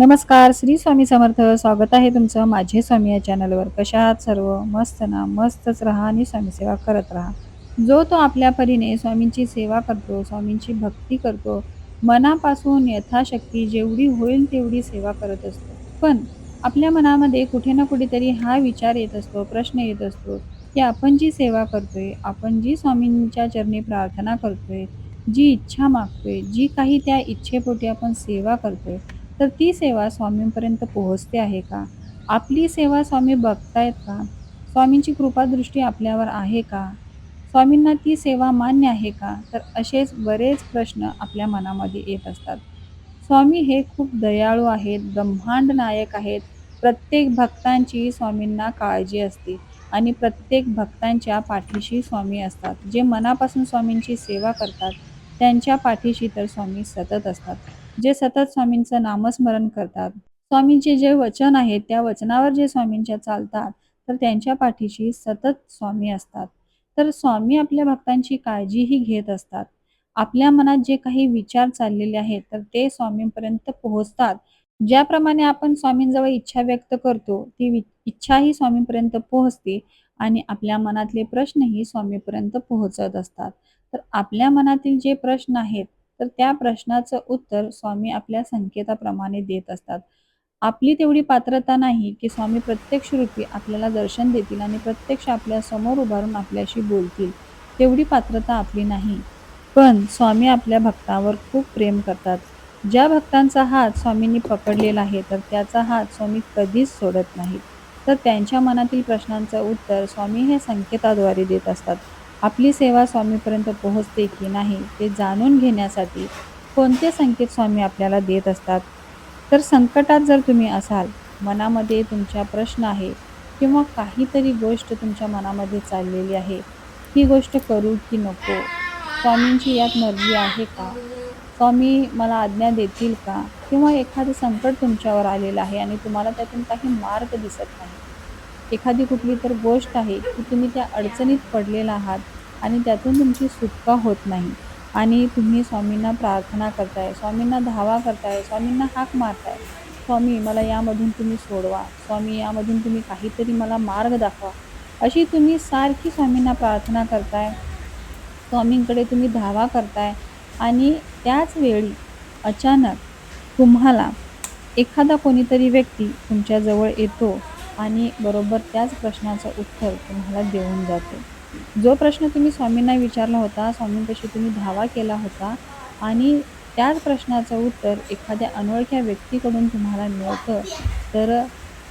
नमस्कार श्री स्वामी समर्थ. स्वागत आहे तुमचं माझे स्वामी या चॅनलवर. कशा आहात सर्व? मस्त ना? मस्तच राहा आणि स्वामी सेवा करत राहा. जो तो आपल्या परीने स्वामींची सेवा करतो स्वामींची भक्ती करतो मनापासून यथाशक्ती जेवढी होईल तेवढी सेवा करत असतो. पण आपल्या मनामध्ये कुठे ना कुठेतरी हा विचार येत असतो प्रश्न येत असतो की आपण जी सेवा करतोय आपण जी स्वामींच्या चरणी प्रार्थना करतोय जी इच्छा मागतोय जी काही त्या इच्छेपोटी आपण सेवा करतोय तर ती सेवा स्वामींपर्यंत पोहोचते आहे का? आपली सेवा स्वामी बघतायत का? स्वामींची कृपादृष्टी आपल्यावर आहे का? स्वामींना ती सेवा मान्य आहे का? तर असेच बरेच प्रश्न आपल्या मनामध्ये येत असतात. स्वामी हे खूप दयाळू आहेत ब्रह्मांड नायक आहेत. प्रत्येक भक्तांची स्वामींना काळजी असते आणि प्रत्येक भक्तांच्या पाठीशी स्वामी असतात. जे मनापासून स्वामींची सेवा करतात त्यांच्या पाठीशी तर स्वामी सतत असतात. जे सतत स्वामींचं नामस्मरण करतात. स्वामींचे जे वचन आहे त्या वचनावर जे स्वामींच्या चालतात तर त्यांच्या पाठीशी सतत स्वामी असतात. तर स्वामी आपल्या भक्तांची काळजीही घेत असतात. आपल्या मनात जे काही विचार चाललेले आहेत तर ते स्वामींपर्यंत पोहोचतात. ज्याप्रमाणे आपण स्वामींजवळ इच्छा व्यक्त करतो ती इच्छाही स्वामींपर्यंत पोहोचते आणि आपल्या मनातले प्रश्नही स्वामीपर्यंत पोहोचत असतात. तर आपल्या मनातील जे प्रश्न आहेत तर त्या प्रश्नाचं उत्तर स्वामी आपल्या संकेताप्रमाणे देत असतात. आपली तेवढी पात्रता नाही की स्वामी प्रत्यक्ष रूपी आपल्याला दर्शन देतील आणि प्रत्यक्ष आपल्यासमोर उभारून आपल्याशी बोलतील. तेवढी पात्रता आपली नाही. पण स्वामी आपल्या भक्तावर खूप प्रेम करतात. ज्या भक्तांचा हात स्वामींनी पकडलेला आहे तर त्याचा हात स्वामी कधीच सोडत नाहीत. तर त्यांच्या मनातील प्रश्नांचं उत्तर स्वामी हे संकेताद्वारे देत असतात. आपली सेवा स्वामीपर्यंत पोहोचते की नाही ते जाणून घेण्यासाठी कोणते संकेत स्वामी आपल्याला देत असतात? तर संकटात जर तुम्ही असाल मनामध्ये तुमच्या प्रश्न आहे किंवा काहीतरी गोष्ट तुमच्या मनामध्ये चाललेली आहे ही गोष्ट करू की नको? स्वामींची यात मर्जी आहे का? स्वामी मला आज्ञा देतील का? किंवा एखादं संकट तुमच्यावर आलेलं आहे आणि तुम्हाला त्यातून काही मार्ग दिसत नाही. एखादी कुठली तर गोष्ट आहे की तुम्ही त्या अडचणीत पडलेला आहात आणि त्यातून तुमची सुटका होत नाही. आणि तुम्ही स्वामींना प्रार्थना करताय स्वामींना धावा करताय स्वामींना हाक मारताय. स्वामी मला यामधून तुम्ही सोडवा. स्वामी यामधून तुम्ही काहीतरी मला मार्ग दाखवा. अशी तुम्ही सारखी स्वामींना प्रार्थना करताय. स्वामींकडे तुम्ही धावा करताय. आणि त्याच वेळी अचानक तुम्हाला एखादा कोणीतरी व्यक्ती तुमच्याजवळ येतो आणि बरोबर त्याच प्रश्नाचं उत्तर तुम्हाला देऊन जातो. जो प्रश्न तुम्ही स्वामींना विचारला होता स्वामींपाशी तुम्ही धावा केला होता आणि त्याच प्रश्नाचं उत्तर एखाद्या अनोळख्या व्यक्तीकडून तुम्हाला मिळतं तर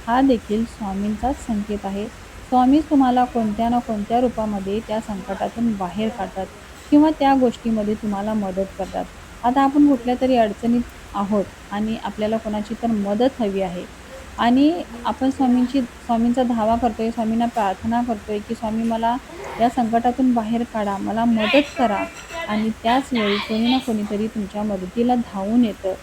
हा देखील स्वामींचाच संकेत आहे. स्वामीच तुम्हाला कोणत्या ना कोणत्या रूपामध्ये त्या संकटातून बाहेर काढतात किंवा त्या गोष्टीमध्ये तुम्हाला मदत करतात. आता आपण कुठल्या तरी अडचणीत आहोत आणि आपल्याला कोणाची तर मदत हवी आहे आणि आपण स्वामींची स्वामींचा धावा करतो आहे स्वामींना प्रार्थना करतो आहे की स्वामी मला या संकटातून बाहेर काढा मला मदत करा. आणि त्याच वेळी कोणी ना कोणीतरी तुमच्या मदतीला धावून येतं.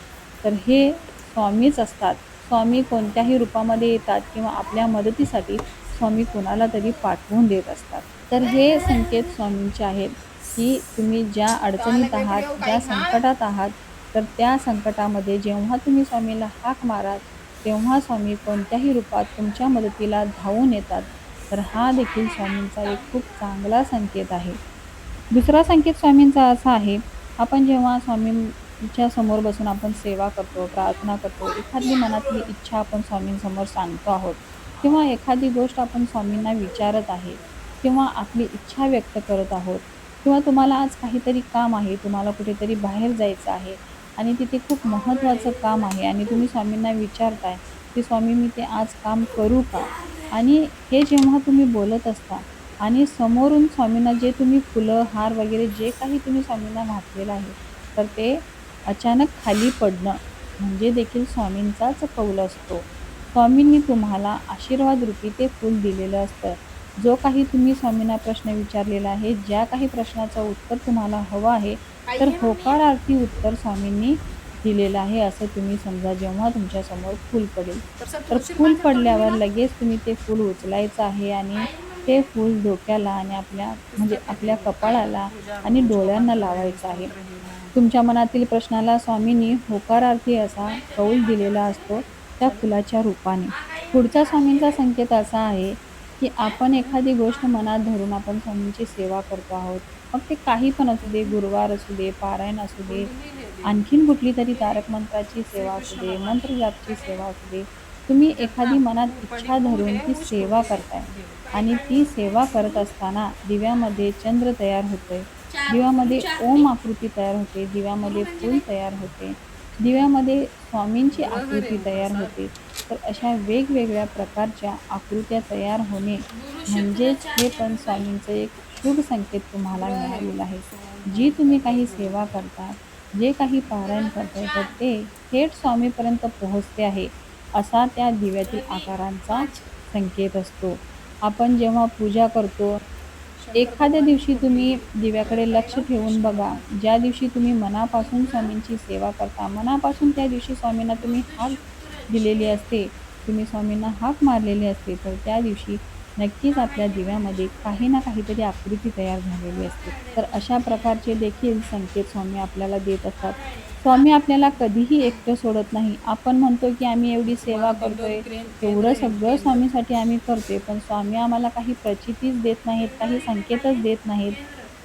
तर हे स्वामीच असतात. स्वामी कोणत्याही रूपामध्ये येतात किंवा आपल्या मदतीसाठी स्वामी कोणाला तरी पाठवून देत असतात. तर हे संकेत स्वामींचे आहेत की तुम्ही ज्या अडचणीत आहात ज्या संकटात आहात तर त्या संकटामध्ये जेव्हा तुम्ही स्वामीला हाक माराल तेव्हा स्वामी कोणत्याही रूपात तुमच्या मदतीला धावून येतात तर हा देखील स्वामींचा एक खूप चांगला संकेत आहे. दुसरा संकेत स्वामींचा असा आहे आपण जेव्हा स्वामींच्या समोर बसून आपण सेवा करतो प्रार्थना करतो एखादी मनातली इच्छा आपण स्वामींसमोर सांगतो आहोत किंवा एखादी गोष्ट आपण स्वामींना विचारत आहे किंवा आपली इच्छा व्यक्त करत आहोत किंवा तुम्हाला आज काहीतरी काम आहे तुम्हाला कुठेतरी बाहेर जायचं आहे आणि तिथे खूप महत्त्वाचं काम आहे. आणि तुम्ही स्वामींना विचारताय की स्वामी मी ते आज काम करू का? आणि हे जेव्हा तुम्ही बोलत असता आणि समोरून स्वामींना जे तुम्ही फुलं हार वगैरे जे काही तुम्ही स्वामींना घातलेलं आहे तर ते अचानक खाली पडणं म्हणजे देखील स्वामींचाच कौल असतो. स्वामींनी तुम्हाला आशीर्वाद रूपी ते फूल दिलेलं असतं. जो काही तुम्ही स्वामींना प्रश्न विचारलेला आहे ज्या काही प्रश्नाचं उत्तर तुम्हाला हवं आहे तर होकारार्थी उत्तर स्वामींनी दिलेलं आहे असं तुम्ही समजा जेव्हा तुमच्यासमोर फूल पडेल. तर फूल पडल्यावर लगेच तुम्ही ते फूल उचलायचं आहे आणि ते फूल डोक्याला आणि आपल्या म्हणजे आपल्या कपाळाला आणि डोळ्यांना लावायचं आहे. तुमच्या मनातील प्रश्नाला स्वामींनी होकारार्थी असा कौल दिलेला असतो त्या फुलाच्या रूपाने. पुढचा स्वामींचा संकेत असा आहे की आपण एखादी गोष्ट मनात धरून आपण स्वामींची सेवा करतो आहोत. मग ते काही पण असू दे गुरुवार असू दे पारायण असू दे आणखीन कुठली तरी तारक मंत्राची सेवा असू दे मंत्रजापची सेवा असू दे तुम्ही एखादी मनात इच्छा धरून ती सेवा करताय. आणि ती सेवा करत असताना दिव्यामध्ये चंद्र तयार होतोय. दिव्यामध्ये ओम आकृती तयार होते दिव्यामध्ये फूल तयार होते. दिव्यामध्ये स्वामींची आकृती तयार होते. तर अशा वेगवेगळ्या प्रकारच्या आकृत्या तयार होणे म्हणजेच हे पण स्वामींचं एक शुभ संकेत तुम्हाला मिळालेला आहे. जी तुम्ही काही सेवा करता जे काही पारायण करता तर ते थेट स्वामीपर्यंत पोहोचते आहे असा त्या दिव्यातील आकारांचा संकेत असतो. आपण जेव्हा पूजा करतो एखाद्या दिवशी तुम्ही दिव्याकडे लक्ष ठेवून बघा. ज्या दिवशी तुम्ही मनापासून स्वामींची सेवा करता मनापासून त्या दिवशी स्वामींना तुम्ही हात दिलेली असते. तुम्ही स्वामींना हाक मारलेली असते. तर त्या दिवशी नक्कीच आपल्या दिव्यामध्ये काही ना काहीतरी आकृती तयार झालेली असते. तर अशा प्रकारचे देखील संकेत स्वामी आपल्याला देत असतात. स्वामी आपल्याला कधीही एकटं सोडत नाही. आपण म्हणतो की आम्ही एवढी सेवा करतोय एवढं सगळं स्वामीसाठी आम्ही करतोय. पण स्वामी आम्हाला काही प्रचितीच देत नाहीत काही संकेतच देत नाहीत.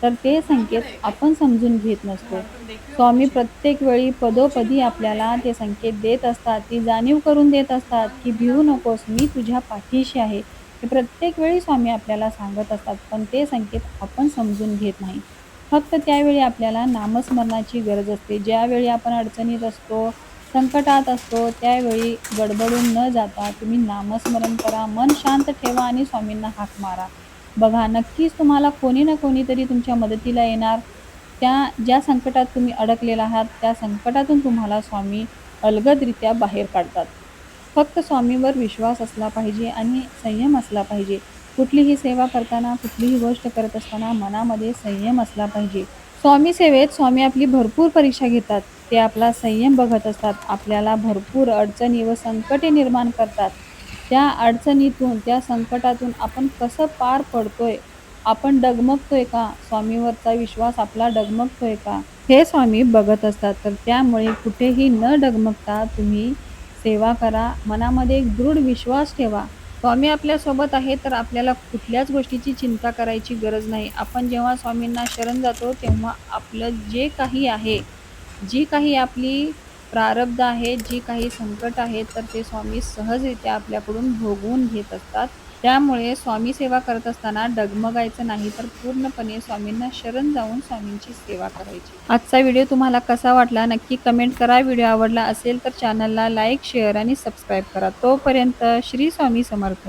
तर ते संकेत आपण समजून घेत नसतो. स्वामी प्रत्येक वेळी पदोपदी आपल्याला ते संकेत देत असतात. ती जाणीव करून देत असतात की भिवू नकोस मी तुझ्या पाठीशी आहे. हे प्रत्येक वेळी स्वामी आपल्याला सांगत असतात पण ते संकेत आपण समजून घेत नाही. फक्त त्यावेळी आपल्याला नामस्मरणाची गरज असते. ज्यावेळी आपण अडचणीत असतो संकटात असतो त्यावेळी गडबडून न जाता तुम्ही नामस्मरण करा मन शांत ठेवा आणि स्वामींना हाक मारा. बघा नक्कीच तुम्हाला कोणी ना कोणीतरी तुमच्या मदतीला येणार. त्या ज्या संकटात तुम्ही अडकलेला आहात त्या संकटातून तुम्हाला स्वामी अलगदरित्या बाहेर काढतात. फक्त स्वामीवर विश्वास असला पाहिजे आणि संयम असला पाहिजे. कुठलीही सेवा करताना कुठलीही गोष्ट करत असताना मनामध्ये संयम असला पाहिजे. स्वामी सेवेत स्वामी आपली भरपूर परीक्षा घेतात. ते आपला संयम बघत असतात. आपल्याला भरपूर अडचणी व संकटे निर्माण करतात. त्या अडचणीतून त्या संकटातून आपण कसं पार पडतोय? आपण डगमगतोय का? स्वामीवरचा विश्वास आपला डगमगतोय का? हे स्वामी बघत असतात. तर त्यामुळे कुठेही न डगमगता तुम्ही सेवा करा. मनामध्ये एक दृढ विश्वास ठेवा. स्वामी आपल्यासोबत आहे तर आपल्याला कुठल्याच गोष्टीची चिंता करायची गरज नाही. आपण जेव्हा स्वामींना शरण जातो तेव्हा आपलं जे काही आहे जी काही आपली प्रारब्ध आहे जी काही संकट आहेत तर ते स्वामी सहजरित्या आपल्याकडून भोगवून घेत असतात. त्यामुळे स्वामी सेवा करत असताना डगमगायचं नाही तर पूर्णपणे स्वामींना शरण जाऊन स्वामींची सेवा करायची. आजचा व्हिडिओ तुम्हाला कसा वाटला नक्की कमेंट करा. व्हिडिओ आवडला असेल तर चॅनलला लाईक शेअर आणि सबस्क्राईब करा. तोपर्यंत श्री स्वामी समर्थ.